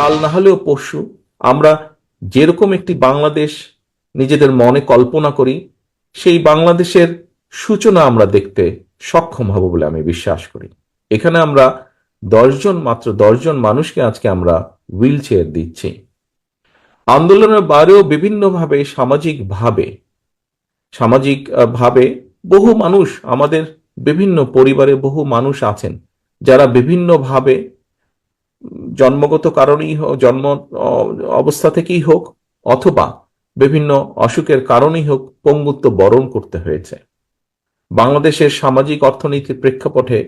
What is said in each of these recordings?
কাল না হলেও পরশু আমরা যেরকম একটি বাংলাদেশ নিজেদের মনে কল্পনা করি, সেই বাংলাদেশের সূচনা আমরা দেখতে সক্ষম হব বলে আমি বিশ্বাস করি। এখানে আমরা দশজন মাত্র দশজন মানুষকে আজকে আমরা হুইল চেয়ার দিচ্ছি। আন্দোলনের বাইরেও বিভিন্নভাবে সামাজিকভাবে সামাজিক ভাবে বহু মানুষ আমাদের বিভিন্ন পরিবারে বহু মানুষ আছেন, যারা বিভিন্নভাবে জন্মগত কারণেই হোক, জন্ম অবস্থা থেকেই হোক, অথবা বিভিন্ন অসুখের কারণেই হোক পঙ্গুত্ব বরণ করতে হয়েছে। বাংলাদেশের সামাজিক অর্থনীতির প্রেক্ষাপটে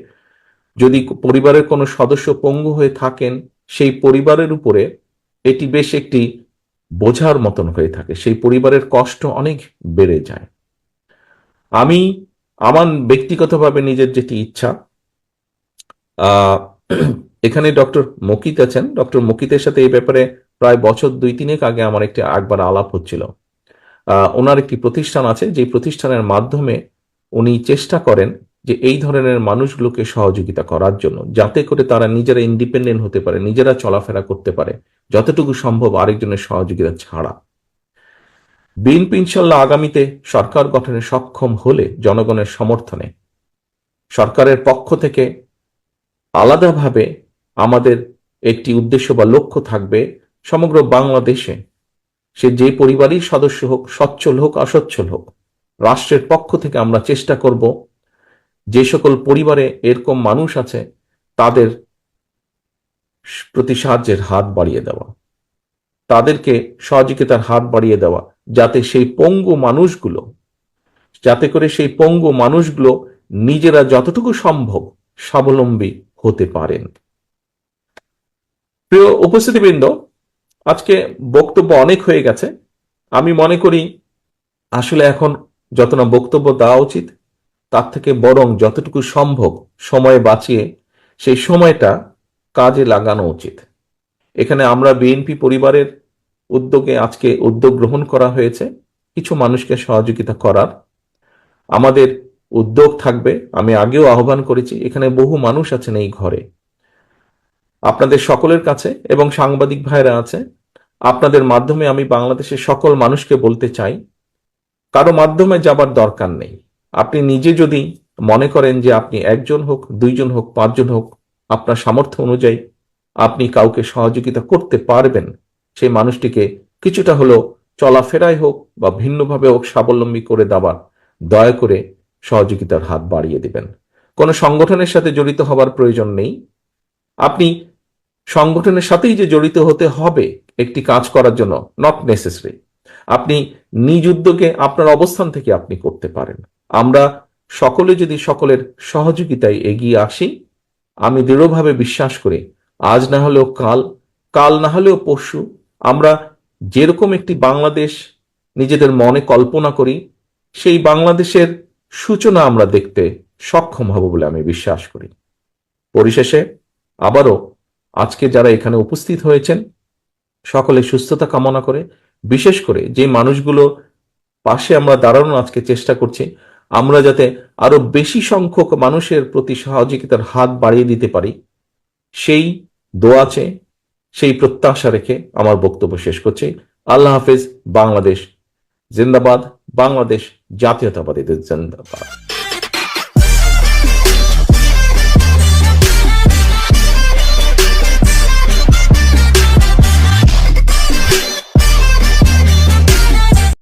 যদি পরিবারের কোনো সদস্য পঙ্গু হয়ে থাকেন, সেই পরিবারের উপরে এটি বেশ একটি বোঝার মতন হয়ে থাকে। সেই পরিবারের কষ্ট অনেক বেড়ে যায়। আমি আমার ব্যক্তিগতভাবে নিজের যেটি ইচ্ছা এখানে ডক্টর মকিত আছেন। ডক্টর মকিতের সাথে এই ব্যাপারে প্রায় বছর দুই তিনেক আগে আমার একটি একবার আলাপ হচ্ছিল। ওনার একটি প্রতিষ্ঠান আছে যে প্রতিষ্ঠানের মাধ্যমে উনি চেষ্টা করেন যে এই ধরনের মানুষগুলোকে সহযোগিতা করার জন্য, যাতে করে তারা নিজেরা ইন্ডিপেন্ডেন্ট হতে পারে, নিজেরা চলাফেরা করতে পারে, যতটুকু সম্ভব আরেকজনের সহযোগিতা ছাড়া। বিএনপি ইনশাল্লাহ আগামীতে সরকার গঠনে সক্ষম হলে জনগণের সমর্থনে সরকারের পক্ষ থেকে আলাদাভাবে আমাদের একটি উদ্দেশ্য বা লক্ষ্য থাকবে সমগ্র বাংলাদেশে। সে যে পরিবারই সদস্য হোক, সচ্ছল হোক, অসচ্ছল হোক, রাষ্ট্রের পক্ষ থেকে আমরা চেষ্টা করব যে সকল পরিবারে এরকম মানুষ আছে, তাদের প্রতি সাহায্যের হাত বাড়িয়ে দেওয়া, তাদেরকে সহযোগিতার হাত বাড়িয়ে দেওয়া, যাতে সেই পঙ্গু মানুষগুলো, যাতে করে সেই পঙ্গু মানুষগুলো নিজেরা যতটুকু সম্ভব স্বাবলম্বী হতে পারেন। প্রিয় উপস্থিতিবৃন্দ, আজকে বক্তব্য অনেক হয়ে গেছে। আমি মনে করি আসলে এখন যত না বক্তব্য দেওয়া উচিত, তার থেকে বরং যতটুকু সম্ভব সময় বাঁচিয়ে সেই সময়টা কাজে লাগানো উচিত। এখানে আমরা বিএনপি পরিবারের উদ্যোগে আজকে উদ্যোগ গ্রহণ করা হয়েছে, কিছু মানুষকে সহযোগিতা করার। আমাদের উদ্যোগ থাকবে, আমি আগেও আহ্বান করেছি, এখানে বহু মানুষ আছেন এই ঘরে। আপনাদের সকলের কাছে এবং সাংবাদিক ভাইরা আছে, আপনাদের মাধ্যমে আমি বাংলাদেশের সকল মানুষকে বলতে চাই, কারও মাধ্যমে যাবার দরকার নেই। আপনি নিজে যদি মনে করেন যে আপনি একজন হোক, দুইজন হোক, পাঁচজন হোক, আপনার সামর্থ্য অনুযায়ী আপনি কাউকে সহযোগিতা করতে পারবেন, সেই মানুষটিকে কিছুটা হলেও চলাফেরাই হোক বা ভিন্নভাবে হোক স্বাবলম্বী করে দেওয়ার দয়া করে সহযোগিতার হাত বাড়িয়ে দিবেন। কোনো সংগঠনের সাথে জড়িত হবার প্রয়োজন নেই। আপনি সংগঠনের সাথেই যে জড়িত হতে হবে একটি কাজ করার জন্য নট নেসেসারি আপনি নিজ উদ্যোগে আপনার অবস্থান থেকে আপনি করতে পারেন। আমরা সকলে যদি সকলের সহযোগিতায় এগিয়ে আসি, আমি দৃঢ়ভাবে বিশ্বাস করি, আজ না হলেও কাল কাল না হলেও পরশু, আমরা যেরকম একটি বাংলাদেশ নিজেদের মনে কল্পনা করি, সেই বাংলাদেশের সূচনা আমরা দেখতে সক্ষম হব বলে আমি বিশ্বাস করি। পরিশেষে আবারও আজকে যারা এখানে উপস্থিত হয়েছেন, সকলে সুস্থতা কামনা করে, বিশেষ করে যে মানুষগুলো পাশে আমরা দাঁড়ানোর আজকে চেষ্টা করছি, আমরা যাতে আরও বেশি সংখ্যক মানুষের প্রতি সহযোগিতার হাত বাড়িয়ে দিতে পারি, সেই দোয়াচে সেই প্রত্যাশা রেখে আমার বক্তব্য শেষ করছি। আল্লাহ হাফেজ, বাংলাদেশ জিন্দাবাদ, বাংলাদেশ জাতীয়তাবাদীদের জিন্দাবাদ।